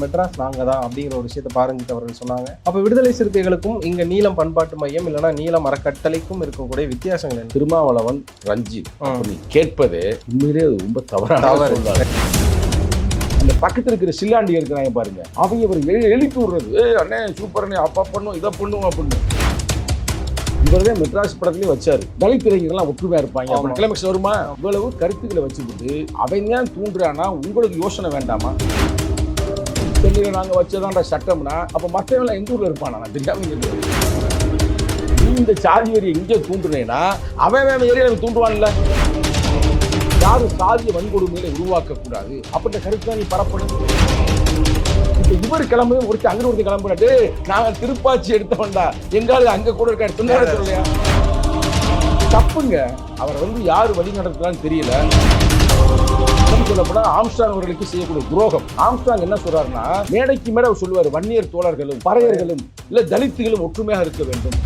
மெட்ராஸ் நாங்க தான் அப்படிங்கிற ஒரு விஷயத்தை பாரஞ்சித் அவர்கள் சொன்னாங்க. அப்ப விடுதலை சிறுத்தைகளுக்கும் இங்க நீலம் பண்பாட்டு மையம் இல்லைன்னா நீலம் அறக்கட்டளைக்கும் இருக்கக்கூடிய வித்தியாசங்கள் திருமாவளவன் ரஞ்சித் அப்படி கேட்பது உண்மையிலே ரொம்ப தவறான. அந்த பக்கத்துல இருக்கிற சில்லாண்டி இருக்கிறாங்க பாருங்க. அவங்க ஒரு எழு- எழுப்பி விடுறது ஏ அண்ணே சூப்பர் அண்ணே அப்பா பண்ணும் இதை பண்ணும் அப்படின்னு இவரே மெட்ராஸ் படத்துலயே வச்சாரு. தலித் இளைஞர்கள்லாம் ஒற்றுமையா இருப்பாங்க. கிளைமேக்ஸ் வருமா? இவ்வளவு கருத்துக்களை வச்சுக்கிட்டு அவன் தான் தூண்டுறானா உங்களுக்கு யோசனை வேண்டாமா? டெல்லியில் நாங்கள் வச்சதான்ற சட்டம்னா அப்போ மற்றவங்களாம் எந்த ஊரில் இருப்பானா? நான் தெரியாம நீ இந்த சாதி வரி எங்கே தூண்டுனேன்னா அவன் அவன் ஏரியாவில் தூண்டுவான்ல. யாரும் சாதிய வன்கொடுமையில உருவாக்கக்கூடாது. அப்படின்ற கருத்து தான் நீ பரப்பணும். இப்ப இவர் கிளம்பு ஒருத்தர் அங்கே ஒருத்தர் கிளம்புறாரு நாங்கள் திருப்பாச்சி எடுத்தவன்டா. எங்காவது அங்கே கூட இருக்க சொன்னாரு சொல்லையா தப்புங்க. அவரை வந்து யார் வழி நடத்துறான்னு தெரியல. இன்னும் சொல்லப்போனா ஆம்ஸ்டாங் அவர்களுக்கு செய்யக்கூடிய துரோகம். ஆம்ஸ்டாங் என்ன சொல்றாருன்னா மேடைக்கு மேடை அவர் சொல்லுவார் வன்னியர் தோழர்களும் பறையர்களும் இல்ல தலித்துகளும் ஒற்றுமையாக இருக்க வேண்டும்.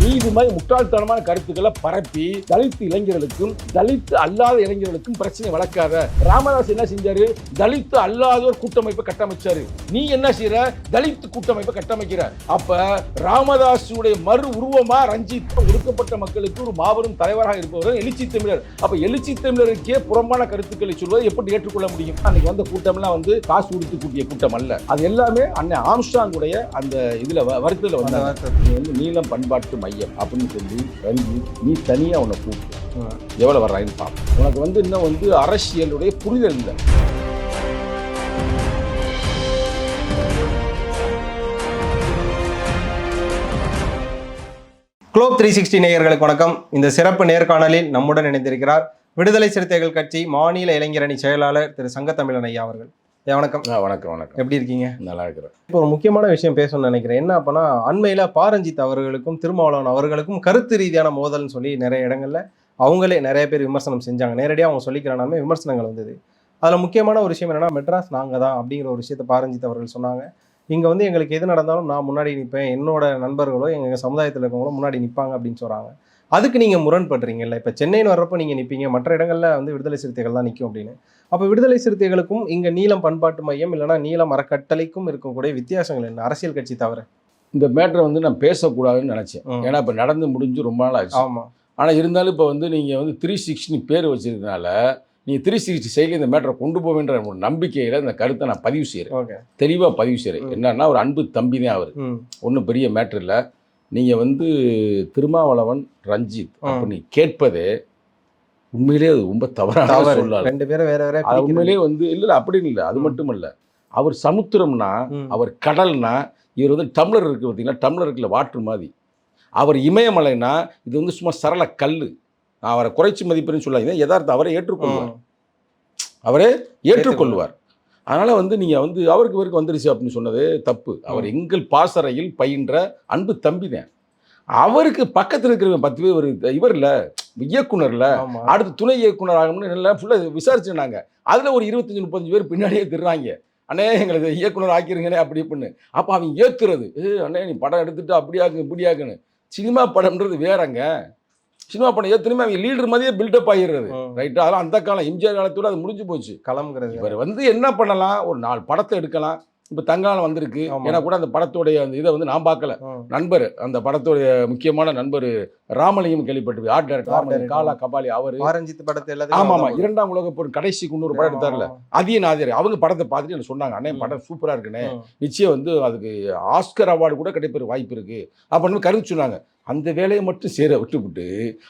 நீ இது மாதிரி முட்டாள்தனமான கருத்துக்களை பரப்பி தலித் இளைஞர்களுக்கும் தலித் அல்லாத இளைஞர்களுக்கும் பிரச்சனை வளர்க்காத. ராமதாஸ் என்ன செஞ்சாரு? தலித் அல்லாதோர் கூட்டமைப்பை கட்டமைச்சாரு. நீ என்ன செய்யற தலித் கூட்டமைப்பை கட்டமைக்கிற. அப்ப ராமதாஸுடைய மறு உருவமா ரஞ்சித் ஒடுக்கப்பட்ட மக்களுக்கு ஒரு மாபெரும் தலைவராக இருப்பவர் எழுச்சி தமிழர். அப்ப எழுச்சி தமிழருக்கே புறம்பான கருத்துக்களை சொல்வதை எப்படி ஏற்றுக்கொள்ள முடியும்? அன்னைக்கு வந்த கூட்டம்லாம் வந்து காசு கொடுத்து கூட்டிய கூட்டம் அல்ல. அது எல்லாமே அண்ணன் ஆம்ஸ்டாங்குடைய அந்த இதுல வருத்தத்துல வந்து நீலம் பண்பாட்டு மையம் அப்படின்னு சொல்லி ரஞ்சித் நீ தனியா உன்னை கூப்பிட்டு ம். எவ்வளவு வர்றாயின்னு பார்ப்போம் உனக்கு வந்து இன்னும் வந்து அரசியலுடைய புரிதல் இல்லை. குளோப் த்ரீ சிக்ஸ்டி நேயர்களுக்கு வணக்கம். இந்த சிறப்பு நேர்காணலில் நம்முடன் இணைந்திருக்கிறார் விடுதலை சிறுத்தைகள் கட்சி மாநில இளைஞரணி செயலாளர் திரு சங்கத்தமிழன் ஐயா அவர்கள். வணக்கம். வணக்கம் வணக்கம். எப்படி இருக்கீங்க? நல்லா இருக்கிறேன் இப்போ ஒரு முக்கியமான விஷயம் பேசணும்னு நினைக்கிறேன். என்ன அப்பனா அண்மையில பாரஞ்சித் அவர்களுக்கும் திருமாவளவன் அவர்களுக்கும் கருத்து ரீதியான மோதல்னு சொல்லி நிறைய இடங்கள்ல அவங்களே நிறைய பேர் விமர்சனம் செஞ்சாங்க. நேரடியாக அவங்க சொல்லிக்கிறானாமே விமர்சனங்கள் வந்தது. அதில் முக்கியமான ஒரு விஷயம் என்னன்னா மெட்ராஸ் நாங்க தான் அப்படிங்கிற ஒரு விஷயத்தை பாரஞ்சித் அவர்கள் சொன்னாங்க. இங்க வந்து எங்களுக்கு எது நடந்தாலும் நான் முன்னாடி நிற்பேன் என்னோட நண்பர்களோ எங்க சமுதாயத்தில் இருக்கவங்களோ முன்னாடி நிற்பாங்க அப்படின்னு சொல்றாங்க. அதுக்கு நீங்க முரண்படுறீங்கல்ல? இப்போ சென்னைன்னு வர்றப்போ நீங்க நிற்பீங்க மற்ற இடங்கள்ல வந்து விடுதலை சிறுத்தைகள் தான் நிற்கும் அப்படின்னு. அப்போ விடுதலை சிறுத்தைகளுக்கும் இங்க நீலம் பண்பாட்டு மையம் இல்லைன்னா நீலம் அறக்கட்டளைக்கும் இருக்கக்கூடிய வித்தியாசங்கள் என்ன? அரசியல் கட்சி தவிர. இந்த மேட்டரை வந்து நான் பேசக்கூடாதுன்னு நினைச்சேன். ஏன்னா இப்போ நடந்து முடிஞ்சு ரொம்ப நாள் ஆச்சு. ஆமா. ஆனால் இருந்தாலும் இப்போ வந்து நீங்கள் வந்து த்ரீ சிக்ஸ்டி பேர் வச்சிருக்கனால நீங்கள் த்ரீ சிக்ஸ்டி சைடில் இந்த மேட்டரை கொண்டு போவேன்ற ஒரு நம்பிக்கையில் இந்த கருத்தை நான் பதிவு செய்கிறேன் தெளிவாக பதிவு செய்கிறேன். என்னன்னா ஒரு அன்பு தம்பி தான் அவர் ஒன்றும் பெரிய மேட்ரு இல்லை. நீங்கள் வந்து திருமாவளவன் ரஞ்சித். அப்படி கேட்பது உண்மையிலேயே அது ரொம்ப தவறான தவறு சொல்லாது ரெண்டு பேரும் வேற வேற. உண்மையிலேயே வந்து இல்லை அப்படின்னு இல்லை அது. மட்டும் இல்லை அவர் சமுத்திரம்னா. அவர் கடல்னா இவர் வந்து டம்ளர் இருக்கு பார்த்தீங்களா டம்ளர் இருக்குல்ல வாட்டர் மாதிரி அவர் இமயமலைனா இது வந்து சும்மா சரள கல் நான் அவரை குறைச்சி மதிப்புன்னு சொல்லாதீங்க யதார்த்தம் அவரை ஏற்றுக்கொள்வார். அவரே ஏற்றுக்கொள்வார் அதனால் வந்து நீங்கள் வந்து அவருக்கு இவருக்கு வந்துருச்சு அப்படின்னு சொன்னது தப்பு. அவர் எங்கள் பாசறையில் பயின்ற அன்பு தம்பி தான். அவருக்கு பக்கத்தில் இருக்கிறவங்க பத்து பேர் ஒரு இவர் இல்லை இயக்குனர்ல அடுத்து துணை இயக்குனர் ஆகணும்னு எல்லாம் ஃபுல்லாக விசாரிச்சுனாங்க அதில் ஒரு இருபத்தஞ்சு முப்பத்தஞ்சு பேர் பின்னாடியே திடுறாங்க அண்ணே எங்களுக்கு இயக்குனர் ஆக்கிருங்கண்ணே அப்படி இப்படின்னு. அப்போ அவங்க ஏத்துறது. ஏ அண்ணே நீ படம் எடுத்துட்டு அப்படியாக்கு இப்படியாக்குன்னு. சினிமா படம்ன்றது வேறங்க. சினிமா படம் ஏத்துணுமே அவங்க லீடர் மாதிரியே பில்டப் ஆகிடுறது. ரைட்டா அதெல்லாம் அந்த காலம் எம்ஜிஆர் காலத்தோட அது முடிஞ்சு போச்சு. களம்ங்கிறது இவர் வந்து என்ன பண்ணலாம்? ஒரு நாலு படத்தை எடுக்கலாம். இப்போ தங்காலம் வந்திருக்கு. ஏன்னா கூட அந்த படத்தோடைய அந்த இதை வந்து நான் பார்க்கல. நண்பர் அந்த படத்தோடைய முக்கியமான நண்பர் ராமலிங்கம் கேள்விப்பட்டு ஆர்ட் டைரக்டர். காலா கபாலி அவரு. பாரஞ்சித் படத்தை ஆமா எல்லாத்தையும் ஆமா இரண்டாம் உலக போர் கடைசி குன்னூறு படம் எடுத்தார்ல. அதிக நாதிரி அவங்க படத்தை பார்த்துட்டு எனக்கு சொன்னாங்க அண்ணே. படம் சூப்பரா இருக்குண்ணே. நிச்சயம் வந்து அதுக்கு ஆஸ்கர் அவார்டு கூட கிடைப்பது வாய்ப்பு இருக்கு. அப்படின்னு கருத்து சொன்னாங்க. அந்த வேலையை மட்டும் சேர விட்டுவிட்டு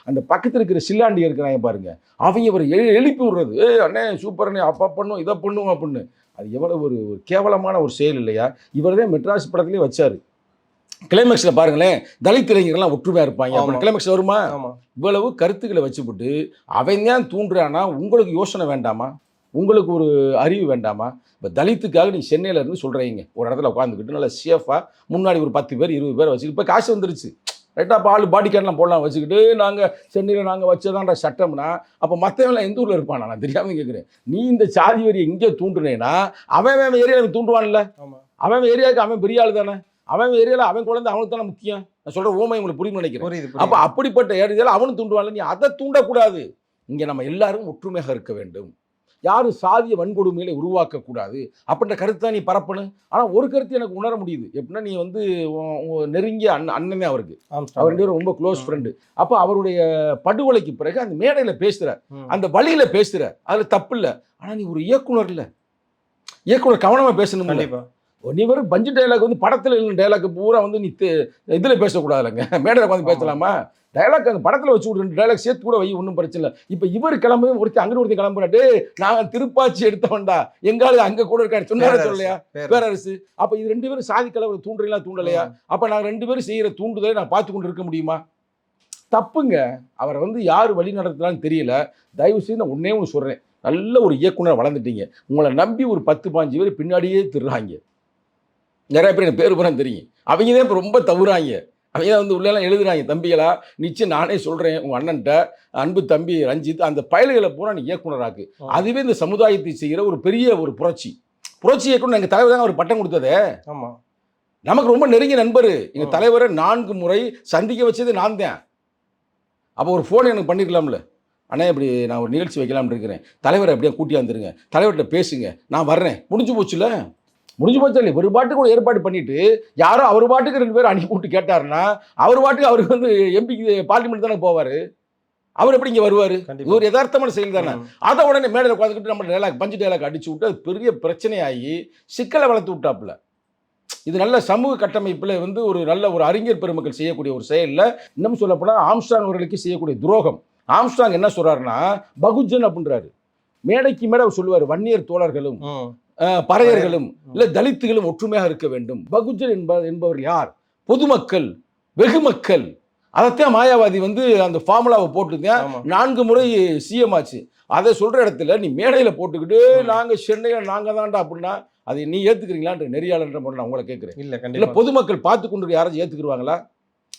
அந்த பக்கத்துல இருக்கிற சில்லாண்டி இருக்கிறாங்க பாருங்க. அவங்க ஒரு எழு- எழுப்பி விடுறது. ஏ அண்ணே சூப்பர் அண்ணே அப்பா பண்ணும் இதை பண்ணும் அப்படின்னு. அது எவ்வளவு ஒரு கேவலமான ஒரு செயல் இல்லையா? இவர் தான் மெட்ராஸ் படத்துலேயே வச்சாரு. கிளைமேக்ஸில் பாருங்களேன் தலித் இளைஞர்கள்லாம் ஒற்றுமையா இருப்பாங்க. அப்படின்னு கிளைமேக்ஸ் வருமா? இவ்வளவு கருத்துக்களை வச்சுவிட்டு அவன் தான் தூண்டுறானா உங்களுக்கு யோசனை வேண்டாமா? உங்களுக்கு ஒரு அறிவு வேண்டாமா? இப்போ தலித்துக்காக நீ சென்னையில இருந்து சொல்கிறீங்க ஒரு இடத்துல உட்காந்துக்கிட்டு நல்லா சேஃபாக முன்னாடி ஒரு பத்து பேர் இருபது பேர் வச்சுக்கிட்டு இப்போ காசு வந்துருச்சு. ரைட்டாக அப்போ ஆள் பாடி கார்டெலாம் போடலாம் வச்சுக்கிட்டு நாங்கள் சென்னையில் நாங்கள் வச்சதான்ற சட்டம்னா அப்போ மற்றவங்களாம் எந்த ஊரில் இருப்பானா? நான் தெரியாமல் கேட்குறேன் நீ இந்த சாதி வரி எங்கே தூண்டுனேன்னா அவன் அவன் ஏரியாவில் தூண்டுவான்ல. அவன் ஏரியாவுக்கு அவன் பெரிய ஆள் தானே. அவன் ஏரியாவில் அவன் குழந்தை அவனுக்கு தானே முக்கியம். நான் சொல்கிற ஓமை உங்களுக்கு புரியும் நினைக்கிறேன். அப்ப. அப்படிப்பட்ட ஏரியால அவனும் தூண்டுவான்ல. நீ அதை தூண்டக்கூடாது. இங்க நம்ம எல்லாரும் ஒற்றுமையாக இருக்க வேண்டும். யாரும் சாதிய வன்கொடுமைகளை உருவாக்கக்கூடாது. அப்படின்ற கருத்தை தான் நீ பரப்பணும். ஆனால் ஒரு கருத்து எனக்கு உணர முடியுது. எப்படின்னா நீ வந்து நெருங்கிய அண்ணன் அண்ணனே அவருக்கு. அவர் ரெண்டு ரொம்ப க்ளோஸ். ஃப்ரெண்டு அப்போ அவருடைய படுகொலைக்கு பிறகு அந்த மேடையில் பேசுகிற. அந்த வழியில பேசுகிற அதில் தப்பு இல்லை. ஆனால் நீ ஒரு இயக்குனர் இல்லை. இயக்குனர் கவனமாக பேசணும் கண்டிப்பா. நீ வெறும் பஞ்சு டைலாக் வந்து படத்தில் இல்லை டைலாக் பூரா வந்து நீ இதில் பேசக்கூடாதுல்லங்க மேடையில் உட்காந்து. பேசலாமா? டைலாக் அந்த படத்தில் வச்சு விட்டு ரெண்டு டைலாக் சேர்த்து கூட வை ஒன்றும் பிரச்சனை இல்லை. இப்போ இவர் கிளம்பு ஒருத்தி அங்கே ஒருத்தி கிளம்புறாட்டு நான் திருப்பாச்சி எடுத்தவன்டா. எங்காவது அங்கே கூட இருக்காரு. சொன்னாரு. சொல்லலையா? பேரரசு. அப்போ இது ரெண்டு பேரும் சாதி கலவரம் தூண்டுறீங்களா? தூண்டலையா. அப்போ நான் ரெண்டு பேரும் செய்கிற தூண்டுதலை நான் பார்த்து கொண்டு இருக்க முடியுமா? தப்புங்க. அவரை வந்து யார் வழி நடத்துறான்னு தெரியல. தயவு செய்து நான் ஒன்னே ஒன்று சொல்கிறேன் நல்ல ஒரு இயக்குனர் வளர்ந்துட்டீங்க. உங்களை நம்பி ஒரு பத்து பாஞ்சு பேர் பின்னாடியே திருறாங்க. நிறைய பேர் எனக்கு பேர் பூரா தெரியும். அவங்க தான் இப்போ ரொம்ப தவறாங்க. அவங்க வந்து உள்ளெல்லாம் எழுதுறாங்க தம்பிகளா நிச்சயம் நானே சொல்கிறேன் உங்கள் அண்ணன்ட்ட அன்பு தம்பி ரஞ்சித் அந்த பயல்களை பூரா நீ இயக்குனராக்கு. அதுவே இந்த சமுதாயத்தை செய்கிற ஒரு பெரிய ஒரு புரட்சி. புரட்சி இயக்குனர் எங்கள் தலைவர் தான் அவர் பட்டம் கொடுத்ததே? ஆமா. நமக்கு ரொம்ப நெருங்கிய நண்பர் எங்க ம். தலைவரை நான்கு முறை சந்திக்க வச்சது நான் தான். அப்போ ஒரு ஃபோன் எனக்கு பண்ணிருக்கலாம்ல. அண்ணா இப்படி நான் ஒரு நிகழ்ச்சி வைக்கலாம்னு இருக்கிறேன். தலைவரை அப்படியே கூட்டியாந்துருங்க. தலைவர்கிட்ட பேசுங்க. நான் வர்றேன். முடிஞ்சு போச்சுல? முடிஞ்சு போச்சு இல்லை ஒரு பாட்டுக்கு ஒரு ஏற்பாடு பண்ணிட்டு யாரோ அவர் பாட்டுக்கு ரெண்டு பேரும் அனுப்பி விட்டு கேட்டாருன்னா அவர் பாட்டுக்கு அவருக்கு வந்து எம்பிக்கு பார்லிமெண்ட் தானே போவார்? அவர் எப்படி இங்கே வருவார்? இது ஒரு யதார்த்தமான செயல் தானே. அதை உடனே மேடையில் உட்காந்துக்கிட்டு நம்ம டைலாக் பஞ்சு டைலாக் அடிச்சு விட்டு அது பெரிய பிரச்சனையாகி சிக்கலை வளர்த்து விட்டாப்புல. இது நல்ல சமூக கட்டமைப்பில் வந்து ஒரு நல்ல ஒரு அறிஞர் பெருமக்கள் செய்யக்கூடிய ஒரு செயலில் இன்னும் சொல்லப்போனால் ஆம்ஸ்டாங் அவர்களுக்கு செய்யக்கூடிய துரோகம். ஆம்ஸ்டாங் என்ன சொல்றாருன்னா பகுஜன் அப்படின்றாரு. மேடைக்கு மேடை அவர் சொல்லுவார் வன்னியர் தோழர்களும் பறையர்களும். இல்லை தலித்துகளும் ஒற்றுமையாக இருக்க வேண்டும். பகுஜன் என்ப என்பவர் யார்? பொதுமக்கள் வெகுமக்கள் அதைத்தான் மாயாவாதி வந்து அந்த ஃபார்முலாவை ஆமா. நான்கு முறை சிஎம் ஆச்சு. அதை சொல்ற இடத்துல நீ மேடையில் போட்டுக்கிட்டு. நாங்க சென்னையில் நாங்க தான்டா அப்படின்னா அதை நீ ஏத்துக்கிறீங்களான்ற நெறியாளன்ற முறை நான் உங்களை கேட்குறேன். இல்ல இல்ல பொதுமக்கள் பார்த்து கொண்டு யாராச்சும் ஏத்துக்கிடுவாங்களா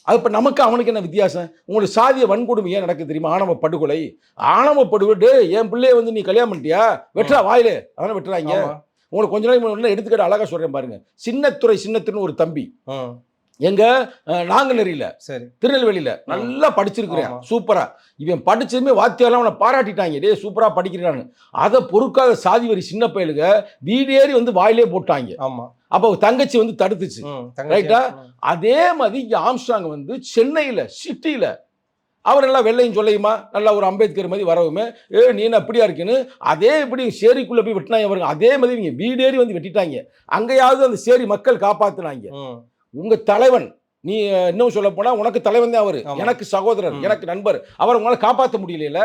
அது இப்போ நமக்கு அவனுக்கு என்ன வித்தியாசம்? உங்களுக்கு சாதிய வன்கொடுமை ஏன் நடக்குது தெரியுமா? ஆணவ படுகொலை ஆணவ படுகொலை என் பிள்ளைய வந்து நீ கல்யாணம் பண்ணிட்டியா? வெட்டுறா வாயிலே. அதானே வெட்டுறாங்க. உங்களுக்கு கொஞ்ச நாளைக்கு முன்னாடி எடுத்துக்கிட்டு அழகா சொல்றேன் பாருங்க. சின்னத்துறை சின்னத்துன்னு ஒரு தம்பி. ம். எங்க அஹ், நாங்குநேரியில. சரி. திருநெல்வேலியில. நல்லா படிச்சிருக்கிறேன். ஆமா. சூப்பரா. இவன் படிச்சதுமே வாத்தியாரெல்லாம் அவனை பாராட்டிட்டாங்க. டேய் சூப்பரா படிக்கிறான்னு. அதை பொறுக்காத சாதி வரி சின்ன பயலுக வீடேறி வந்து வாயிலே போட்டாங்க. ஆமா. அப்போ தங்கச்சி வந்து தடுத்துச்சு. ரைட்டா? அதே மாதிரி இங்க ஆம்ஸ்டாங் வந்து சென்னையில சிட்டியில அவர் நல்லா வெள்ளையும் சொல்லையுமா? நல்லா ஒரு அம்பேத்கர் மாதிரி வரவுமே. ஏ நீ என்ன அப்படியா இருக்குன்னு? அதே இப்படி சேரிக்குள்ள போய் வெட்டினாங்க பாருங்க. அதே மாதிரி இவங்க வீடேறி வந்து வெட்டிட்டாங்க. அங்கேயாவது அந்த சேரி மக்கள் காப்பாத்துனாங்க. ம். உங்க தலைவன் நீ இன்னும் சொல்ல போனா உனக்கு தலைவன் தான் அவரு. எனக்கு சகோதரர். எனக்கு நண்பர். அவரை உங்களால காப்பாற்ற முடியல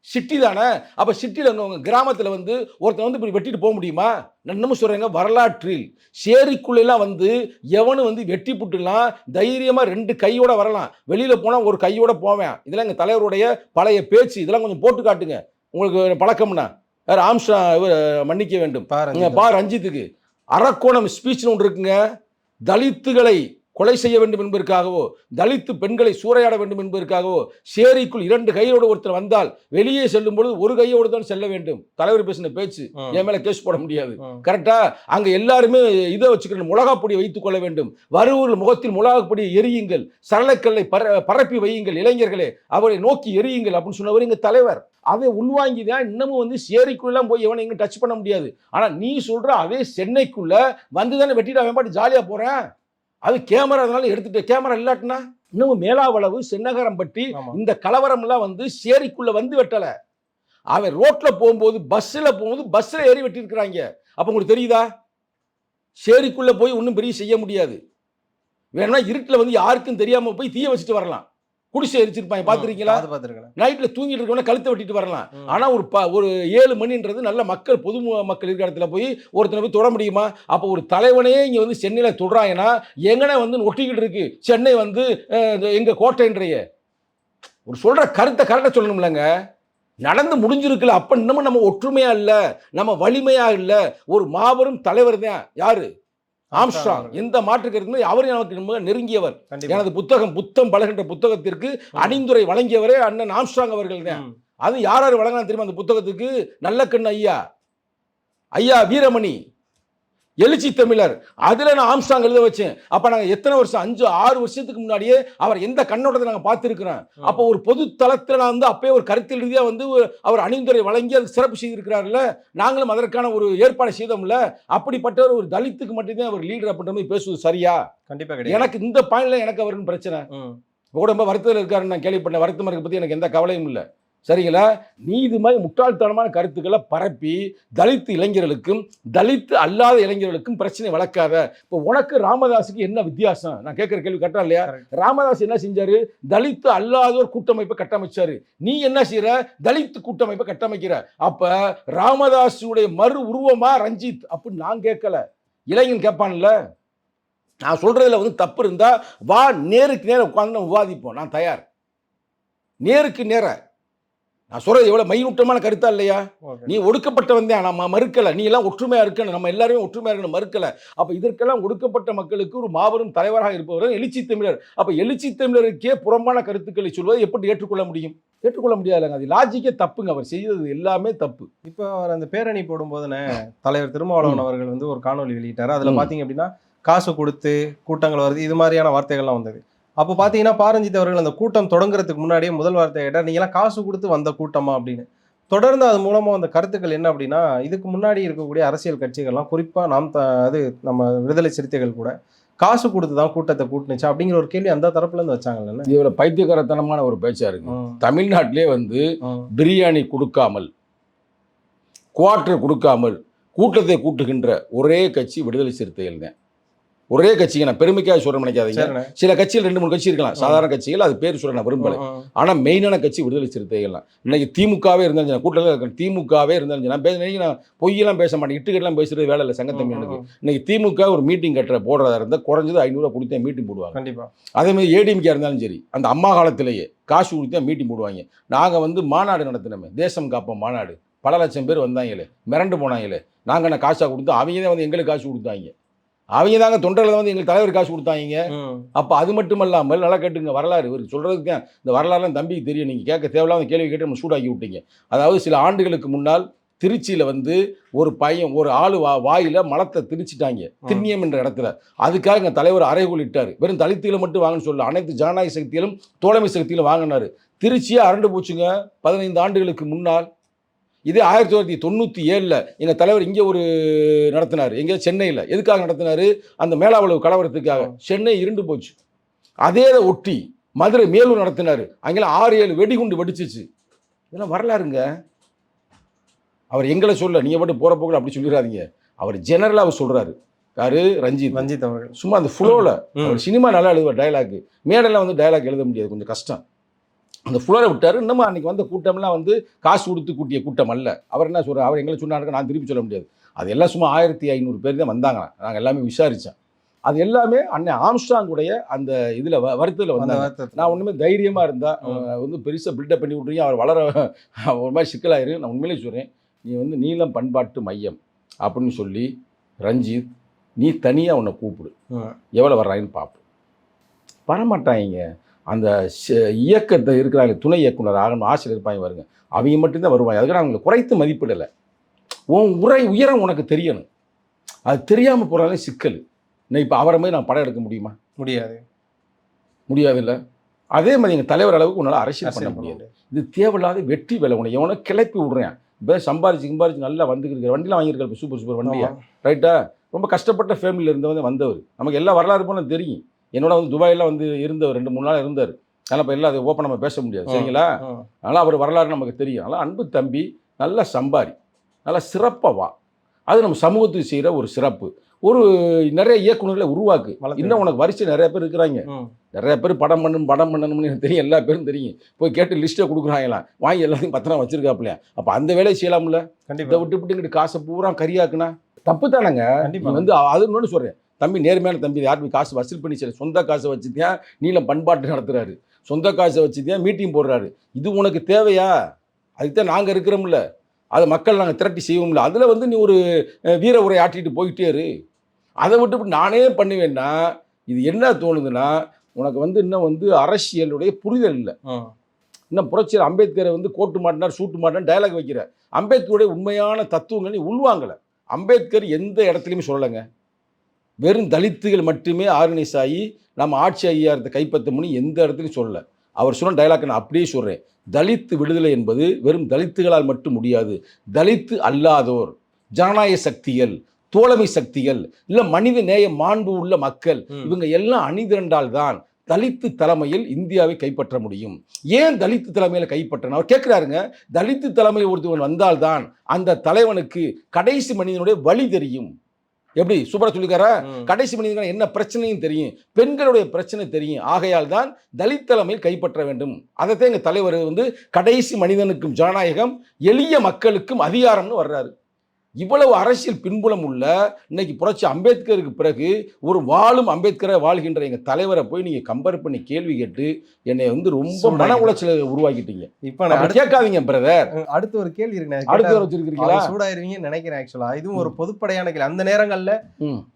சிட்டி தானே? அப்ப சிட்டில உங்க கிராமத்துல வந்து ஒருத்தன் வந்து இப்படி வெட்டிட்டு போக முடியுமா? நான் இன்னமும் சொல்றேங்க வரலாற்றில். சேரிக்குள்ளெல்லாம் வந்து எவனும் வந்து வெட்டி புட்டுலாம் தைரியமா ரெண்டு கையோட வரலாம். வெளியில போனா ஒரு கையோட போவேன். இதெல்லாம் எங்க தலைவருடைய பழைய பேச்சு. இதெல்லாம் கொஞ்சம் போட்டு காட்டுங்க. உங்களுக்கு பழக்கம்னா? வேற இவர் மன்னிக்க வேண்டும். பா ரஞ்சித்துக்கு. அரக்கோணம் ஸ்பீச்னு ஒன்று இருக்குங்க. தலித்துகளை கொலை செய்ய வேண்டும் என்பதற்காகவோ தலித்து பெண்களை சூறையாட வேண்டும் என்பதற்காகவோ சேரிக்குள் இரண்டு கையோடு ஒருத்தர் வந்தால் வெளியே செல்லும் பொழுது ஒரு கையோடு தான் செல்ல வேண்டும். தலைவர் பேசின பேச்சு. என் மேல கேஸ் போட முடியாது. கரெக்டா? அங்க எல்லாருமே இதை வச்சுக்கணும் மிளகாப்பொடி வைத்துக் கொள்ள வேண்டும். வருவர்கள் முகத்தில் மிளகாப்பொடி எரியுங்கள். சரளைக்கல்லை பர பரப்பி வையுங்கள் இளைஞர்களே. அவரை நோக்கி எரியுங்கள் அப்படின்னு சொன்னவர் எங்க தலைவர். அதை உள்வாங்கி தான் இன்னமும் வந்து சேரிக்குள்ளெல்லாம் போய் எவனை எங்க டச் பண்ண முடியாது. ஆனா நீ சொல்ற அதே சென்னைக்குள்ள வந்து தானே வெட்டிட்டு அவன் பாட்டு ஜாலியா போறேன். அது கேமரா அதனால எடுத்துட்டு கேமரா இல்லாட்டினா இன்னமும் மேலாவளவு சென்னகரம்பட்டி ஆமா. இந்த கலவரம்லாம் வந்து சேரிக்குள்ள வந்து வெட்டல. அவன் ரோட்ல போகும்போது பஸ்ஸில் போகும்போது பஸ்ஸில் ஏறி வெட்டியிருக்கிறாங்க. அப்போ உங்களுக்கு தெரியுதா? சேரிக்குள்ள போய் ஒன்றும் பெரிய செய்ய முடியாது. வேணும்னா இருட்டில் வந்து யாருக்கும் தெரியாம போய் தீய வச்சுட்டு வரலாம். குடிசை எரிச்சிருப்பாங்க. பார்த்துருக்கீங்களா நைட்ல தூங்கிட்டு இருக்கவன கழுத்தை வெட்டிட்டு வரலாம். ம். ஆனா ஒரு ப ஒரு ஏழு மணின்றது நல்ல மக்கள் பொது மக்கள் இருக்கிற இடத்துல போய் ஒருத்தனை போய் தொட முடியுமா? அப்போ ஒரு தலைவனே இங்க வந்து சென்னையில தொடுறாங்கன்னா எங்கனே வந்து ஒட்டிக்கிட்டு இருக்கு? சென்னை வந்து அஹ், இந்த எங்க கோட்டைன்றைய. ஒரு சொல்ற கருத்தை கரெக்டாக சொல்லணும்லங்க. நடந்து முடிஞ்சிருக்குல்ல அப்ப இன்னமும் நம்ம ஒற்றுமையா இல்ல. நம்ம வலிமையா இல்ல. ஒரு மாபெரும் தலைவர் தான் யாரு? ஆம்ஸ்ட்ராங். எந்த மாற்று கருத்துமே அவரே ரொம்ப நெருங்கியவர். எனது புத்தகம் புத்தம் பலகின்ற புத்தகத்திற்கு அணிந்துரை வழங்கியவரே அண்ணன் ஆம்ஸ்ட்ராங் அவர்கள் தான். அது யார் யார் வழங்கினா தெரியுமா அந்த புத்தகத்துக்கு? நல்ல கண் ஐயா. ஐயா வீரமணி. எழுச்சி தமிழர். அதுல நான் ஆம்ஸ்டாங் எழுத வச்சேன். அப்ப நாங்க எத்தனை வருஷம்? அஞ்சு ஆறு வருஷத்துக்கு முன்னாடியே அவர் எந்த கண்ணோட்டத்தை நாங்க பார்த்திருக்கிறோம்? அப்போ ஒரு பொது தளத்துல நான் வந்து அப்பயே ஒரு கருத்தில் ரீதியா வந்து அவர் அணிந்துரை வழங்கி அதுக்கு சிறப்பு செய்திருக்கிறார்ல நாங்களும் அதற்கான ஒரு ஏற்பாடு செய்தோம்ல? அப்படிப்பட்ட ஒரு தலித்துக்கு மட்டும்தான் அவர் லீடர் அப்படின்ற மாதிரி பேசுவது சரியா? கண்டிப்பா கிடையாது. எனக்கு இந்த பாயிண்ட்ல எனக்கு அவருக்கு பிரச்சனை. ரொம்ப வருத்தத்தில் இருக்காருன்னு நான் கேள்விப்பட்டேன். வருத்தம் இருக்க பத்தி எனக்கு எந்த கவலையும் இல்லை. சரிங்களா? நீ இது மாதிரி முட்டாள்தனமான கருத்துக்களை பரப்பி தலித் இளைஞர்களுக்கும் தலித் அல்லாத இளைஞர்களுக்கும் பிரச்சனை வளர்க்காத. இப்போ உனக்கு ராமதாஸுக்கு என்ன வித்தியாசம்? நான் கேட்குற கேள்வி கரெக்டா இல்லையா. ராமதாஸ் என்ன செஞ்சாரு? தலித் அல்லாதோர் கூட்டமைப்பை கட்டமைச்சாரு. நீ என்ன செய்யற தலித் கூட்டமைப்பை கட்டமைக்கிற. அப்ப ராமதாஸுடைய மறு உருவமா ரஞ்சித் அப்படின்னு நான் கேட்கல. இளைஞன் கேட்பான்ல. நான் சொல்றதுல வந்து தப்பு இருந்தா வா நேருக்கு நேரம் உட்காந்து நம்ம விவாதிப்போம். நான் தயார். நேருக்கு நேர. நான் சொல்றது எவ்வளவு மைநூட்டமான கருத்தா இல்லையா. நீ ஒடுக்கப்பட்டவன் தான் நம்ம மறுக்கல. நீ எல்லாம் ஒற்றுமையா இருக்கணும். நம்ம எல்லாருமே ஒற்றுமையா இருக்கணும் மறுக்கல. அப்ப இதற்கெல்லாம் ஒடுக்கப்பட்ட மக்களுக்கு ஒரு மாபெரும் தலைவராக இருப்பவர் எழுச்சி தமிழர். அப்ப எழுச்சி தமிழருக்கே புறம்பான கருத்துக்களை சொல்வதை எப்படி ஏற்றுக்கொள்ள முடியும்? ஏற்றுக்கொள்ள முடியாதுங்க. அது லாஜிக்கே தப்புங்க. அவர் செய்தது எல்லாமே தப்பு. இப்போ அவர் அந்த பேரணி போடும்போதுனே தலைவர் திருமாவளவன் அவர்கள் வந்து ஒரு காணொளி வெளியிட்டாரு. அதுல ம். பாத்தீங்க அப்படின்னா காசு கொடுத்து கூட்டங்கள் வருது. இது மாதிரியான வார்த்தைகள்லாம் வந்தது. அப்போ பாத்தீங்கன்னா பாரஞ்சித் அவர்கள் அந்த கூட்டம் தொடங்குறதுக்கு முன்னாடியே முதல் வார்த்தை கேட்டார் நீங்களாம் காசு கொடுத்து வந்த கூட்டமா? அப்படின்னு. தொடர்ந்து அது மூலமா அந்த கருத்துக்கள் என்ன அப்படின்னா இதுக்கு முன்னாடி இருக்கக்கூடிய அரசியல் கட்சிகள்லாம் குறிப்பா நாம் த அது நம்ம விடுதலை சிறுத்தைகள் கூட காசு கொடுத்து தான் கூட்டத்தை கூட்டுனுச்சு அப்படிங்கிற ஒரு கேள்வி அந்த தரப்புல இருந்து வச்சாங்கல்ல இது பைத்தியக்காரத்தனமான ஒரு பேச்சா இருக்கு. தமிழ்நாட்டிலே வந்து பிரியாணி கொடுக்காமல் குவார்டர் கொடுக்காமல் கூட்டத்தை கூட்டுகின்ற ஒரே கட்சி விடுதலை சிறுத்தைகள் தான் ஒரே கட்சிங்க நான் பெருமைக்காக சொல்ல நினைக்காதீங்க. சில கட்சிகள் ரெண்டு மூணு கட்சி இருக்கலாம். சாதாரண கட்சிகள் அது பேர் சொல்ல நான் விரும்பல. ம், ம். ஆனா மெயினான கட்சி விடுதலை சிறுத்தைகள்லாம் இன்னைக்கு திமுகவே இருந்தாலும் கூட்டத்தில் இருக்க திமுகவே இருந்தாலும் நான் பேச நான் பொய்யெல்லாம் பேச மாட்டேன். இட்டுக்கெல்லாம் பேசுறது வேலை இல்லை சங்கத்தம்பி எனக்கு. இன்னைக்கு திமுக ஒரு மீட்டிங் கட்டுற போடுறதா இருந்தால் குறைஞ்சது ஐநூறுரூவா கொடுத்தேன் மீட்டிங் போடுவாங்க. கண்டிப்பா. அதே மாதிரி ஏடிஎம்கே இருந்தாலும் சரி அந்த அம்மா காலத்திலேயே காசு கொடுத்தா மீட்டிங் போடுவாங்க. நாங்கள் வந்து மாநாடு நடத்தினோமே தேசம் காப்போம் மாநாடு. பல லட்சம் பேர் வந்தாங்களே மிரண்டு போனாங்களே நாங்கள் என்ன காசாக கொடுத்தோம்? அவங்க தான் வந்து எங்களுக்கு காசு கொடுத்தாங்க. அவங்க தாங்க தொண்டர்கள் வந்து எங்களுக்கு தலைவர் காசு கொடுத்தாங்க. அப்போ அது மட்டும் இல்லாமல் நல்லா கேட்டுங்க வரலாறு. இவர் சொல்கிறதுக்கு இந்த வரலாறுலாம் தம்பிக்கு தெரியும். நீங்கள் கேட்க தேவையில்லாத கேள்வி கேட்டு நம்ம சூடாக்கி விட்டீங்க. அதாவது சில ஆண்டுகளுக்கு முன்னால் திருச்சியில் வந்து ஒரு பையன் ஒரு ஆள் வா வாயில் மலத்தை திரிச்சிட்டாங்க திண்ணியம் என்ற இடத்துல. அதுக்காக எங்கள் தலைவர் அறைகூல் இட்டார். வெறும் தலித்துகளை மட்டும் வாங்கன்னு சொல்ல அனைத்து ஜனநாயக சக்தியிலும் தோழமை சக்தியிலும் வாங்கினார். திருச்சியே அரண்டு போச்சுங்க. பதினைந்து ஆண்டுகளுக்கு முன்னால் இதே ஆயிரத்தி தொள்ளாயிரத்தி தொண்ணூற்றி ஏழில் எங்கள் தலைவர் இங்கே ஒரு நடத்தினார். எங்கே சென்னையில். எதுக்காக நடத்தினார்? அந்த மேலாவளவு கலவரத்துக்காக. சென்னை இருண்டு போச்சு. அதே ஒட்டி மதுரை மேலூர் நடத்தினார். அங்கெல்லாம் ஆறு ஏழு வெடிகுண்டு வெடிச்சிச்சு. இதெல்லாம் வரலாறுங்க. அவர் எங்களை சொல்ல நீங்கள் மட்டும் போகிற போக்கில் அப்படி சொல்லிடாதீங்க அவர் ஜெனரலாக அவர் சொல்கிறாரு யாரு? ரஞ்சித். ரஞ்சித் அவர்கள். சும்மா அந்த ஃப்ளோவில். அவர் சினிமா நல்லா எழுதுவார் டயலாக் மேடெல்லாம் வந்து டயலாக் எழுத முடியாது. கொஞ்சம் கஷ்டம். அந்த ஃப்ளோரை விட்டார். இன்னமும் அன்னைக்கு வந்த கூட்டம்லாம் வந்து காசு கொடுத்து கூட்டிய கூட்டம் அல்ல. அவர் என்ன சொல்றாரு? அவர் எங்களை சொன்னாரு நான் திருப்பி சொல்ல முடியாது. அது எல்லாம் சும்மா ஆயிரத்தி ஐநூறு பேர் தான் வந்தாங்க நாங்கள் எல்லாமே விசாரித்தோம் அது எல்லாமே அண்ணன் ஆம்ஸ்டாங்குடைய அந்த இதில் வருத்தத்தில் அந்த வந்தாங்க. நான் ஒன்றுமே தைரியமாக இருந்தால். வந்து பெருசாக பில்டப் பண்ணி விட்றீங்க அவர் வளர ஒரு மாதிரி சிக்கலாயிரு நான் உண்மையிலே சொல்கிறேன் நீ வந்து நீலம் பண்பாட்டு மையம் அப்படின்னு சொல்லி ரஞ்சித் நீ தனியாக உன்னை கூப்பிடு. எவ்வளோ வர்றாங்கன்னு பார்ப்போம் வரமாட்டாங்க. அந்த இயக்கத்தை இருக்கிறாங்க துணை இயக்குனர் ஆகணும் ஆசிரியர் இருப்பாங்க வருங்க அவங்க மட்டும்தான் வருவாங்க. அதுக்கு அவங்களை குறைத்து மதிப்பிடலை. உன் உரை உயரம் உனக்கு தெரியணும். அது தெரியாமல் போகிறாலே சிக்கல். நான் இப்போ அவரை மாதிரி நான் படம் எடுக்க முடியுமா? முடியாது. முடியாதுல்ல? அதே மாதிரி எங்கள் தலைவர் அளவுக்கு உன்னால் அரசியல் பண்ண முடியாது. முடியாது. இது தேவையில்லாத வெற்றி வேலை. உனக்கு எவனோ கிளப்பி விடுறேன். இப்போ சம்பாரிச்சு கிம்பாரிச்சு நல்லா வந்துருக்கிற வண்டிலாம் வாங்கியிருக்காரு சூப்பர் சூப்பர் வண்டியா. ரைட்டா ரொம்ப கஷ்டப்பட்ட ஃபேமிலியில் இருந்தவங்க வந்தவர். நமக்கு எல்லா வரலாறு போன தெரியும். என்னோட வந்து துபாயில் வந்து இருந்தவர் ரெண்டு மூணு நாள் இருந்தார். அதனால் இப்போ எல்லாம் அதை ஓப்பன் நம்ம பேச முடியாது. சரிங்களா. அதனால் அவர் வரலாறு நமக்கு தெரியும். அதனால் அன்பு தம்பி நல்லா சம்பாரி நல்லா சிறப்பாக வா. அது நம்ம சமூகத்துக்கு செய்கிற ஒரு சிறப்பு. ஒரு நிறைய இயக்குனர்களை உருவாக்கு. இன்னும் உனக்கு வரிசை நிறைய பேர் இருக்கிறாங்க. நிறைய பேர் படம் பண்ணணும் படம் பண்ணணும்னு எனக்கு தெரியும். எல்லா பேரும் தெரியும். போய் கேட்டு லிஸ்ட்டை கொடுக்குறாங்களாம் வாங்கி எல்லாத்தையும் பத்திரம் வச்சிருக்காப்லையா அப்போ அந்த வேலையை செய்யலாம்ல. இதை கண்டிப்பா விட்டு விட்டு இங்கிட்டு காசை பூரா கரியாக்குனா தப்பு தானேங்க. வந்து அது சொல்கிறேன் தம்பி நேர்மையான தம்பி யாருமே காசு வசூல் பண்ணி சரி சொந்த காசை வச்சுதான் நீலம் பண்பாட்டு நடத்துறாரு? சொந்த காசை வச்சுதான் மீட்டிங் போடுறாரு? இது உனக்கு தேவையா? அதுதான் நாங்கள் இருக்கிறோம்ல. அதை மக்கள் நாங்கள் திரட்டி செய்வோம்ல. அதில் வந்து நீ ஒரு வீர உரை ஆட்டிட்டு போயிட்டே இரு. அதை விட்டு நானே பண்ணுவேன்னா இது என்ன தோணுதுன்னா உனக்கு வந்து இன்னும் வந்து அரசியலுடைய புரிதல் இல்லை. இன்னும் புரட்சியர் அம்பேத்கரை வந்து கோட்டு மாட்டினார் சூட்டு மாட்டினார் டயலாக் வைக்கிற. அம்பேத்கருடைய உண்மையான தத்துவங்கள் நீ உள்வாங்கலை. அம்பேத்கர் எந்த இடத்துலையுமே சொல்லலைங்க. வெறும் தலித்துகள் மட்டுமே ஆர்கனைஸ் ஆகி நம்ம ஆட்சி அதிகாரத்தை கைப்பற்ற முடியும் எந்த இடத்துலையும் சொல்லலை. அவர் சொன்ன டைலாக் நான் அப்படியே சொல்கிறேன் தலித்து விடுதலை என்பது வெறும் தலித்துகளால் மட்டும் முடியாது. தலித்து அல்லாதோர் ஜனநாயக சக்திகள் தோழமை சக்திகள் இல்லை மனித நேய மாண்பு உள்ள மக்கள். இவங்க எல்லாம் அணிதிரண்டால் தான் தலித்து தலைமையில் இந்தியாவை கைப்பற்ற முடியும். ஏன் தலித்து தலைமையில் கைப்பற்றணும்? அவர் கேட்குறாருங்க தலித்து தலைமையில் ஒருத்தவன் வந்தால்தான் அந்த தலைவனுக்கு கடைசி மனிதனுடைய வழி தெரியும். எப்படி? சூப்பரா சொல்லிக்காரா. கடைசி மனிதனுக்கு என்ன பிரச்சனையும் தெரியும். பெண்களுடைய பிரச்சனை தெரியும். ஆகையால் தான் தலித் தலைமையில் கைப்பற்ற வேண்டும். அதைத்தான் எங்கள் தலைவர் வந்து கடைசி மனிதனுக்கும் ஜனநாயகம் எளிய மக்களுக்கும் அதிகாரம்னு வர்றாரு. இவ்வளவு அரசியல் பின்புலம் உள்ள இன்னைக்கு புரட்சி அம்பேத்கருக்கு பிறகு ஒரு வாழும் அம்பேத்கரை வாழ்கின்ற எங்க தலைவரை போய் நீங்க கம்பேர் பண்ணி கேள்வி கேட்டு என்னை வந்து ரொம்ப மன. உளைச்சலை உருவாக்கிட்டீங்க. இப்ப நான் கேட்காதீங்க பிரதர் அடுத்து ஒரு கேள்வி இருக்கு அடுத்த வச்சிருக்கீங்களா சூடாயிருவீங்கன்னு நினைக்கிறேன் ஆக்சுவலா இதுவும் ஒரு பொதுப்படையான கேள்வி. அந்த நேரங்கள்ல.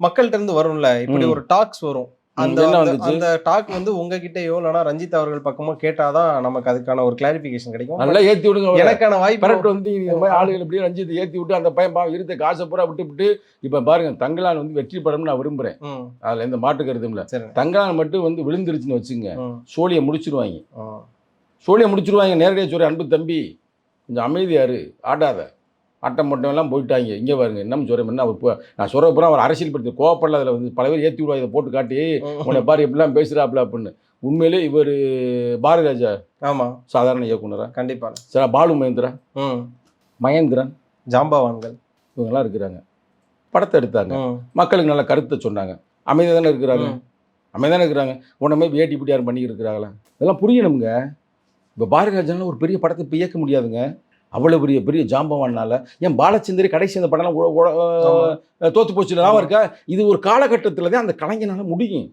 மக்கள்கிட்ட இருந்து வரும்ல இப்படி. ஒரு டாக்ஸ் வரும். அந்த அந்த- டாக் வந்து உங்ககிட்டயோ இல்லைன்னா ரஞ்சித் அவர்கள் பக்கமோ கேட்டாதான் நமக்கு அதுக்கான ஒரு கிளாரிபிகேஷன் கிடைக்கும். நல்லா ஏத்தி விடுங்க. எனக்கான வாய்ப்பு பரட்டு வந்து இந்த மாதிரி ஆளுகள் இப்படியே ரஞ்சித்தை ஏத்தி விட்டு அந்த பையன் பாவம் இருந்த காசை பூரா விட்டு விட்டு இப்ப பாருங்க தங்கலான் வந்து வெற்றி படம்னு நான் விரும்புறேன். அதுல எந்த மாட்டு கருத்தும் இல்ல தங்கலான் மட்டும் வந்து விழுந்துருச்சுன்னு வச்சுங்க சோழியை முடிச்சிருவாங்க. சோழியை முடிச்சிருவாங்க நேரடியாக சொல்ற அன்பு தம்பி கொஞ்சம் அமைதியாரு ஆடாத. ஆட்டம் மட்டும் போயிட்டாங்க. இங்கே பாருங்க என்ன சொல்கிறேன் என்ன அவர் நான் சொல்கிற அப்புறம் அவர் அரசியல் படுத்தி கோவப்படல அதில் வந்து பல பேர் ஏற்றி விடுவா இதை போட்டு காட்டி உன்னை பாரு எப்படிலாம் பேசுகிறாப்புல அப்படின்னு. உண்மையிலே இவர் பாரதி ராஜா ஆமா. சாதாரண இயக்குனரா? கண்டிப்பா. சரி பாலு மகேந்திரா மகேந்திரன் ஜாம்பவான்கள். இவங்கெல்லாம் இருக்கிறாங்க. படத்தை எடுத்தாங்க. மக்களுக்கு நல்ல கருத்தை சொன்னாங்க. அமைதியாக தானே இருக்கிறாங்க. அமைதியாக தானே இருக்கிறாங்க. உடனே வேட்டி பிடி யாரும் பண்ணிக்கிட்டு இருக்கிறாங்களா? இதெல்லாம் புரியணுங்க இப்போ பாரதி ராஜானால ஒரு பெரிய படத்தை இப்போ இயக்க முடியாதுங்க. அவ்வளோ பெரிய பெரிய ஜாம்பவானால. ஏன் பாலச்சந்திரி கடைசி அந்த படம்லாம் தோத்து போச்சு ஞாபகம் இருக்கா? இது ஒரு காலகட்டத்தில் தான் அந்த கலைஞனால முடியும்.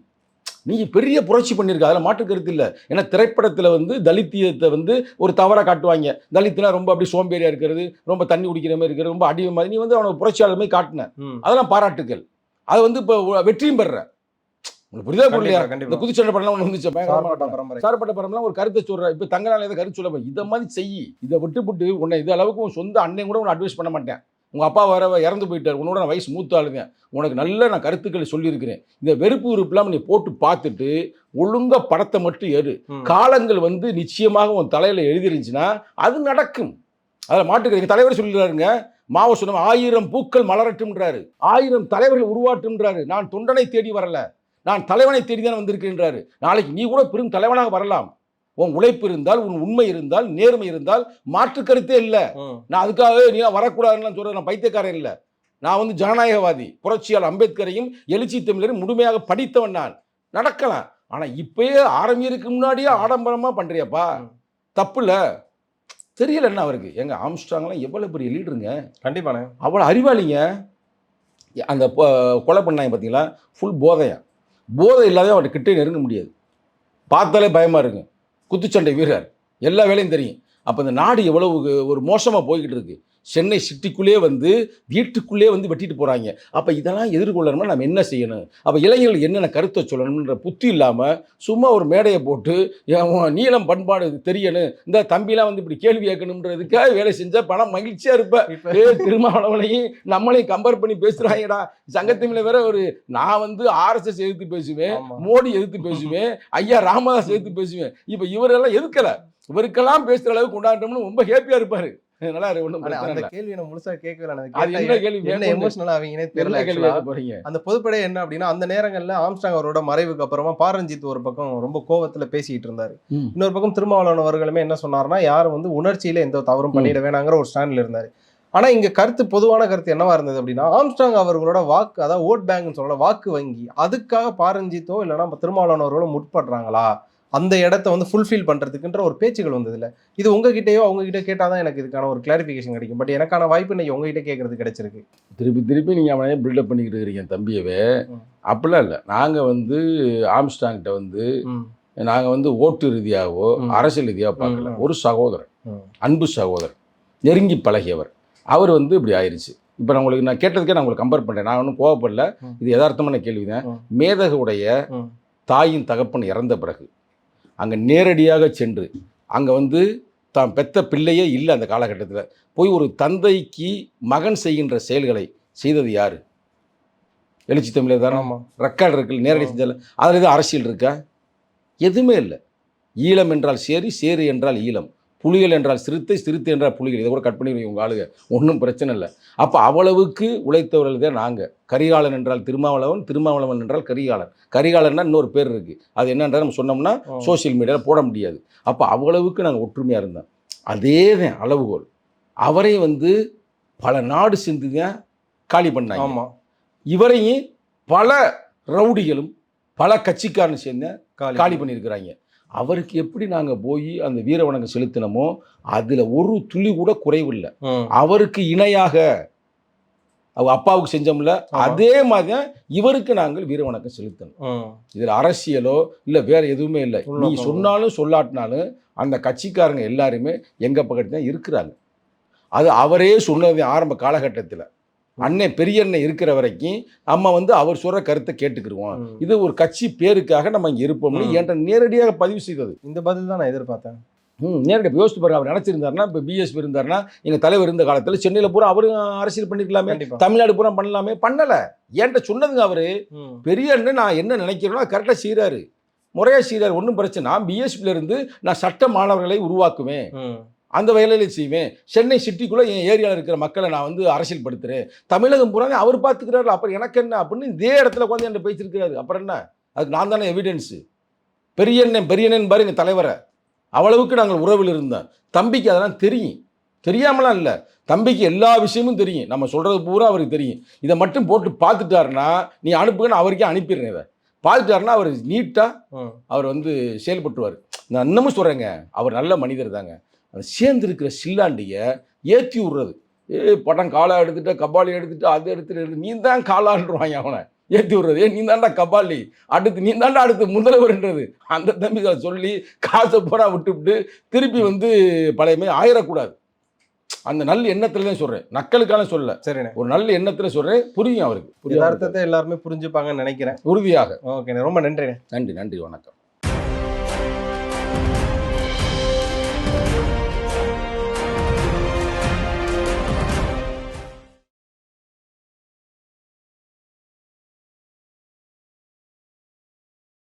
நீங்க பெரிய புரட்சி பண்ணியிருக்க அதில் மாற்று கருத்து இல்லை. ஏன்னா திரைப்படத்தில் வந்து தலித்தியத்தை வந்து ஒரு தவறாக காட்டுவாங்க. தலித்னா ரொம்ப அப்படி சோம்பேறியா இருக்கிறது ரொம்ப தண்ணி குடிக்கிற மாதிரி இருக்கிறது ரொம்ப அடிமை மாதிரி. நீ வந்து அவனை புரட்சியாளர் மாதிரி காட்டின. அதெல்லாம் பாராட்டுக்கள். அது வந்து இப்போ வெற்றியும் பெற உங்களுக்கு புரியுதா கண்டிப்பா, இந்த. குதிச்சண்டை படம்லாம் ஒன்று வந்துச்சு சார்பட்ட படம்லாம் ஒரு கருத்தை சொல்ற இப்போ தங்கனால ஏதோ கருத்து சொல்ல இதை மாதிரி செய். இதை விட்டுப்புட்டு உன்னை இது அளவுக்கு உன் சொந்த அண்ணன் கூட உன்னை அட்வைஸ் பண்ண மாட்டேன். உங்க அப்பா வர இறந்து போயிட்டார். உன்னோட நான் வயசு மூத்த ஆளுங்க உனக்கு நல்ல நான் கருத்துக்களை சொல்லியிருக்கிறேன். இந்த வெறுப்பு உறுப்புலாம் நீ போட்டு பார்த்துட்டு ஒழுங்கா படத்தை மட்டும் எடு. காலங்கள் வந்து நிச்சயமாக உன் தலையில எழுதிருந்துச்சுன்னா அது நடக்கும். அதில் மாட்டுக்கிறீங்க தலைவர் சொல்லிடுறாருங்க மாவோ சொன்ன ஆயிரம் பூக்கள் மலரட்டும்ன்றாரு. ஆயிரம் தலைவர்கள் உருவாட்டும்ன்றாரு. நான் தொண்டனை தேடி வரல. நான் தலைவனை தேடி தான் வந்திருக்கின்றாரு. நாளைக்கு நீ கூட பெரும் தலைவனாக வரலாம். உன் உழைப்பு இருந்தால் உன் உண்மை இருந்தால் நேர்மை இருந்தால் மாற்று கருத்தே இல்லை. நான் அதுக்காகவே நீ வரக்கூடாதுன்னு சொல்றது நான் பைத்தியக்காரன் இல்லை. நான் வந்து ஜனநாயகவாதி புரட்சியாளர் அம்பேத்கரையும் எழுச்சி தமிழரையும் முழுமையாக படித்தவன் நான். நடக்கலாம். ஆனா இப்பயே ஆரம்பியருக்கு முன்னாடியே ஆடம்பரமா பண்றியாப்பா. ம். தப்பு இல்ல தெரியல என்ன அவருக்கு? எங்க ஆம்ஸ்ட்ராங்லாம் எவ்வளவு பெரிய லீடருங்க? கண்டிப்பாண்ணே. அவ்வளோ அறிவாளிங்க. அந்த கொலை பண்ணாங்க பார்த்தீங்களா ஃபுல் போதையா. போதை இல்லாத அவர்கிட்ட கிட்டே நெருங்க முடியாது. பார்த்தாலே பயமாக இருக்கும் குத்துச்சண்டை வீரர். எல்லா வேலையும் தெரியும். அப்போ இந்த நாடு எவ்வளவு ஒரு மோசமாக போய்கிட்டு இருக்குது சென்னை சிட்டிக்குள்ளே வந்து வீட்டுக்குள்ளே வந்து வெட்டிட்டு போகிறாங்க அப்போ இதெல்லாம் எதிர்கொள்ளணும்னா நம்ம என்ன செய்யணும்? அப்போ இளைஞர்கள் என்னென்ன கருத்தை சொல்லணும்ன்ற புத்தி இல்லாமல் சும்மா ஒரு மேடையை போட்டு நீளம் பண்பாடு தெரியணும். இந்த தம்பிலாம் வந்து இப்படி கேள்வி கேட்கணுன்றதுக்காக வேலை செஞ்சால் பணம் மகிழ்ச்சியாக இருப்ப. இப்ப ஏ திருமாவளவனையும் நம்மளையும் கம்பேர் பண்ணி பேசுறாங்கடா சங்கத்திமில வேற ஒரு நான் வந்து ஆர்எஸ்எஸ் எதிர்த்து பேசுவேன். மோடி எதிர்த்து பேசுவேன் ஐயா ராமதாஸ் எதிர்த்து பேசுவேன். இப்ப இவரெல்லாம் எதுக்கல? இவருக்கெல்லாம் பேசுற அளவுக்கு கொண்டாட்டம்னு ரொம்ப ஹேப்பியா இருப்பாரு. நல்லா இருக்கு ஒன்றும் அந்த கேள்வி நான் முழுசா கேட்கல கேள்வி? என்ன? எமோஷனலா அவங்கனே தெரியல கேள்வி போறீங்க? அந்த பொதுப்படை என்ன அப்படின்னா அந்த நேரங்கள்ல ஆம்ஸ்டாங் அவரோட மறைவுக்கு அப்புறமா பாரஞ்சித் ஒரு பக்கம் ரொம்ப கோவத்துல பேசிட்டு இருந்தாரு. இன்னொரு பக்கம் திருமாவளவன் அவர்களுமே என்ன சொன்னாருன்னா யாரும் வந்து உணர்ச்சியில எந்த தவறும் பண்ணிட வேணாங்கிற ஒரு ஸ்டாண்ட்ல இருந்தாரு. ஆனா இங்க கருத்து பொதுவான கருத்து என்னவா இருந்தது அப்படின்னா ஆம்ஸ்டாங் அவர்களோட வாக்கு அதாவது ஓட் பேங்க்னு சொல்லல வாக்கு வங்கி அதுக்காக பாரஞ்சித்தோ இல்லைன்னா திருமாவளவன் அவர்களும் முற்படுறாங்களா? அந்த இடத்த வந்து ஃபுல்ஃபில் பண்றதுக்குன்ற ஒரு பேச்சுகள் வந்தது இல்ல இது உங்ககிட்டயோ அவங்க கிட்ட கேட்டாதான் எனக்கு இதுக்கான ஒரு கிளாரிபிகேஷன் கிடைக்கும். பட் எனக்கான வாய்ப்பு இன்னைக்கு உங்ககிட்ட கேட்கறது கிடைச்சிருக்கு. திருப்பி திருப்பி நீங்க அவனையே பில்டப் பண்ணிக்கிட்டு இருக்கிறீங்க தம்பியவே. அப்படிலாம் இல்லை. நாங்க வந்து ஆம்ஸ்டாங்கிட்ட வந்து ம், நாங்க வந்து ஓட்டு ரீதியாகவோ. அரசியல் ரீதியாக பார்க்கல. ஒரு சகோதரர். அன்பு சகோதரர் நெருங்கி பழகியவர். அவர் வந்து இப்படி ஆயிருச்சு. இப்போ நான் உங்களுக்கு நான் கேட்டதுக்கே நான் உங்களுக்கு கம்பேர் பண்ணுறேன் நான் ஒன்றும் கோவப்படல. இது யதார்த்தமான கேள்வி தான் ம். மேதகுடைய. தாயின் தகப்பன் இறந்த பிறகு. அங்கே நேரடியாக சென்று அங்கே வந்து தான் பெத்த பிள்ளையே இல்லை அந்த காலகட்டத்தில். போய் ஒரு தந்தைக்கு மகன் செய்கின்ற செயல்களை செய்தது யாரு? எழுச்சி தமிழர் தானே? ரெக்கார்டு இருக்குல்ல நேரடி செஞ்சல. அதில் எதுவும் அரசியல் இருக்கா? எதுவுமே இல்லை. ஈழம் என்றால் சேரி சேரி என்றால் ஈழம். புலிகள் என்றால் சிறுத்தை சிறுத்தை என்றால் புலிகள். இதை கூட கட் பண்ணி உங்கள் ஆளுங்க. ஒன்றும் பிரச்சனை இல்லை. அப்போ அவ்வளவுக்கு உழைத்தவர்கள் தான் நாங்கள் கரிகாலன் என்றால் திருமாவளவன் திருமாவளவன் என்றால் கரிகாலன். கரிகாலன்னா இன்னொரு பேர் இருக்குது அது என்னன்றது நம்ம சொன்னோம்னா ம். சோஷியல் மீடியாவில் போட முடியாது. அப்போ அவ்வளவுக்கு நாங்கள் ஒற்றுமையாக இருந்தோம். அதே தான் அளவுகோல். அவரை வந்து பல நாடு சென்று தான் காலி பண்ணாங்க. ஆமா. இவரையும் பல ரவுடிகளும் பல கட்சிக்காரன் சேர்ந்து காலி பண்ணியிருக்கிறாங்க. அவருக்கு எப்படி நாங்கள் போய் அந்த வீர வணக்கம் செலுத்தினோமோ அதில் ஒரு துளி கூட குறைவில்லை. அவருக்கு இணையாக அவ அப்பாவுக்கு செஞ்சோம்ல. அதே மாதிரி தான் இவருக்கு நாங்கள் வீர வணக்கம் செலுத்தணும். இதில் அரசியலோ இல்லை வேற எதுவுமே இல்லை நீ சொன்னாலும் சொல்லாட்டினாலும் அந்த கட்சிக்காரங்க எல்லாருமே எங்கள் பக்கத்து தான் இருக்கிறாங்க அது அவரே சொன்னது ஆரம்ப காலகட்டத்தில் அண்ணன் பெரிய அண்ணன் இருக்கிற வரைக்கும் நம்ம வந்து அவர் சொல்கிற கருத்தை கேட்டுக்கிருவோம். ம். இது ஒரு கட்சி பேருக்காக நம்ம இங்கே இருப்போம்னு. என்கிட்ட நேரடியாக பதிவு செய்தது. இந்த பதில் தான் நான் எதிர்பார்த்தேன். ம் நேரடியாக யோசிச்சு பாருங்க அவர் நினச்சிருந்தாருன்னா இப்போ பிஎஸ்பி இருந்தாருன்னா எங்கள் தலைவர் இருந்த காலத்தில் சென்னையில் பூரா அவரும் அரசியல் பண்ணிருக்கலாமே தமிழ்நாடு பூரா பண்ணலாமே பண்ணலை. என்கிட்ட சொன்னதுங்க அவர். பெரிய நான் என்ன நினைக்கிறேனோ கரெக்டாக செய்கிறாரு முறையாக செய்கிறாரு ஒன்றும் பிரச்சனை நான் பிஎஸ்பியில் இருந்து நான் சட்ட மாணவர்களை உருவாக்குவேன். அந்த வேலையில செய்வேன். சென்னை சிட்டிக்குள்ளே என் ஏரியாவில் இருக்கிற மக்களை நான் வந்து அரசியல் படுத்துறேன். தமிழகம் பூரா அவர் பார்த்துக்கிறாரு அப்புறம் எனக்கு என்ன அப்படின்னு இதே இடத்துல உட்காந்து என்கிட்ட பேசியிருக்கிறாரு. அப்புறம் என்ன? அதுக்கு நான் தானே எவிடன்ஸு பெரியண்ணன் பெரியண்ணன் பாருங்க தலைவரை. அவ்வளவுக்கு நாங்கள் உறவில் இருந்தோம். தம்பிக்கு அதெல்லாம் தெரியும். தெரியாமலாம் இல்லை. தம்பிக்கு எல்லா விஷயமும் தெரியும். நம்ம சொல்கிறது பூரா அவருக்கு தெரியும். இதை மட்டும் போட்டு பார்த்துட்டாருன்னா நீ அனுப்புங்கன்னு அவருக்கே அனுப்பிடுறேன் இதை. பார்த்துட்டாருன்னா அவர் நீட்டாக. அவர் வந்து செயல்பட்டுருவார். நான் இன்னமும் சொல்கிறேங்க அவர் நல்ல மனிதர் தாங்க. அந்த சேர்ந்துருக்கிற சில்லாண்டியை ஏற்றி விட்றது. ஏ படம் காலா எடுத்துட்ட கபாலி எடுத்துட்டு அது எடுத்துட்டு எடுத்து, நீ தான் காலான்றாங்க அவனை. ஏற்றி விட்றது. ஏ நீ தாண்டா கபாலி. அடுத்து நீ தாண்டா அடுத்து முதல்வர்ன்றது. அந்த தம்பி அதை சொல்லி காசை பூரா விட்டுவிட்டு திருப்பி வந்து பழையமே ஆயிடக்கூடாது அந்த நல்ல எண்ணத்துல தான் சொல்கிறேன் நக்கலுக்கான சொல்ல சரிண்ணே. ஒரு நல்ல எண்ணத்தில் சொல்கிறேன் புரியும் அவருக்கு. யதார்த்தத்தை எல்லாருமே புரிஞ்சுப்பாங்கன்னு நினைக்கிறேன். உறுதியாக. ஓகேண்ணே. ரொம்ப நன்றிண்ணே. நன்றி நன்றி வணக்கம்.